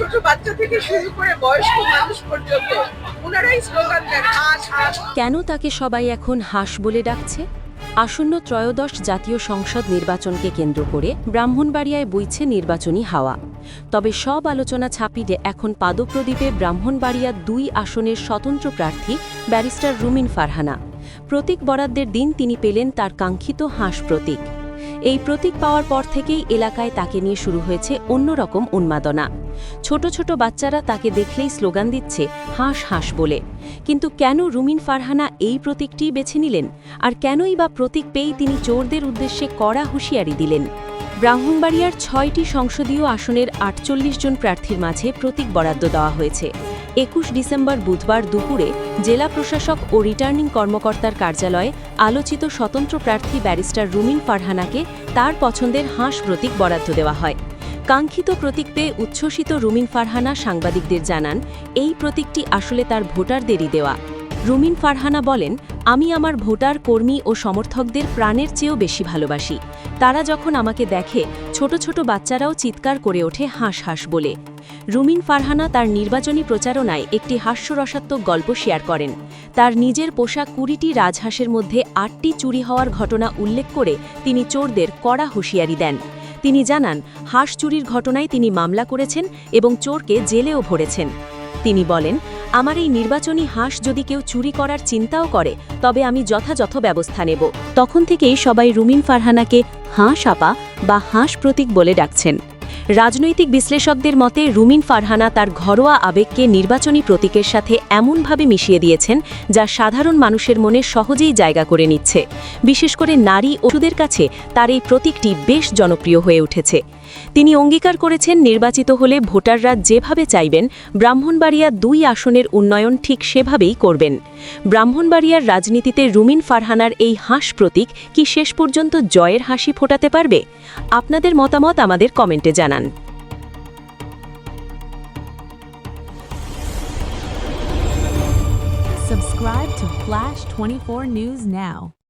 ছোট বাচ্চা থেকে শুরু করে বয়স্ক মানুষ পর্যন্ত ওনারাই স্লোগান দেন হাঁস হাঁস কেন তাকে সবাই এখন হাঁস বলে ডাকছে? আসন্ন ত্রয়োদশ জাতীয় সংসদ নির্বাচনকে কেন্দ্র করে ব্রাহ্মণবাড়িয়ায় বইছে নির্বাচনী হাওয়া। তবে সব আলোচনা ছাপিয়ে এখন পাদপ্রদীপে ব্রাহ্মণবাড়িয়া দুই আসনের স্বতন্ত্র প্রার্থী ব্যারিস্টার রুমিন ফারহানা। প্রতীক বরাদ্দের দিন তিনি পেলেন তার কাঙ্ক্ষিত হাঁস প্রতীক। এই প্রতীক পাওয়ার পর থেকেই এলাকায় তাকে নিয়ে শুরু হয়েছে অন্যরকম উন্মাদনা। ছোট ছোট বাচ্চারা তাকে দেখলেই স্লোগান দিচ্ছে, হাঁস হাঁস বলে। কিন্তু কেন রুমিন ফারহানা এই প্রতীকটিই বেছে নিলেন? আর কেনই বা প্রতীক পেয়েই তিনি চোরদের উদ্দেশ্যে কড়া হুঁশিয়ারি দিলেন? ব্রাহ্মণবাড়িয়ার ছয়টি সংসদীয় আসনের আটচল্লিশ জন প্রার্থীর মাঝে প্রতীক বরাদ্দ দেওয়া হয়েছে। একুশ ডিসেম্বর বুধবার দুপুরে জেলা প্রশাসক ও রিটার্নিং কর্মকর্তার কার্যালয়ে আলোচিত স্বতন্ত্র প্রার্থী ব্যারিস্টার রুমিন ফারহানাকে তার পছন্দের হাঁস প্রতীক বরাদ্দ দেওয়া হয়। কাঙ্ক্ষিত প্রতীক পেয়ে উচ্ছ্বসিত রুমিন ফারহানা সাংবাদিকদের জানান, এই প্রতীকটি আসলে তার ভোটারদেরই দেওয়া। রুমিন ফারহানা বলেন আমি আমার ভোটার, কর্মী ও সমর্থকদের প্রাণের চেয়েও বেশি ভালোবাসি। তারা যখন আমাকে দেখে, ছোট ছোট বাচ্চারাও চিৎকার করে ওঠে হাঁস হাঁস বলে। রুমিন ফারহানা তার নির্বাচনী প্রচারণায় একটি হাস্যরসাত্মক গল্প শেয়ার করেন। তার নিজের পোশাক কুড়িটি রাজহাঁসের মধ্যে আটটি চুরি হওয়ার ঘটনা উল্লেখ করে তিনি চোরদের কড়া হুঁশিয়ারি দেন। তিনি জানান, হাঁস চুরির ঘটনায় তিনি মামলা করেছেন এবং চোরকে জেলেও ভরেছেন। তিনি বলেন, আমার এই নির্বাচনী হাঁস যদি কেউ চুরি করার চিন্তাও করে, তবে আমি যথাযথ ব্যবস্থা নেব। তখন থেকেই সবাই রুমিন ফারহানাকে হাঁস আপা বা হাঁস প্রতীক বলে ডাকছেন। রাজনৈতিক বিশ্লেষকদের মতে, রুমিন ফারহানা তার ঘরোয়া আবেগকে নির্বাচনী প্রতীকের সাথে এমনভাবে মিশিয়ে দিয়েছেন, যা সাধারণ মানুষের মনে সহজেই জায়গা করে নিচ্ছে। বিশেষ করে নারী ওষুধের কাছে তার এই প্রতীকটি বেশ জনপ্রিয় হয়ে উঠেছে। তিনি অঙ্গীকার করেছেন নির্বাচিত হলে ভোটাররা যেভাবে চাইবেন, ব্রাহ্মণবাড়িয়া দুই আসনের উন্নয়ন ঠিক সেভাবেই করবেন। ব্রাহ্মণবাড়িয়ার রাজনীতিতে রুমিন ফারহানার এই হাঁস প্রতীক কি শেষ পর্যন্ত জয়ের হাসি ফোটাতে পারবে? আপনাদের মতামত আমাদের কমেন্টে জানান। Subscribe to Flash 24 News now.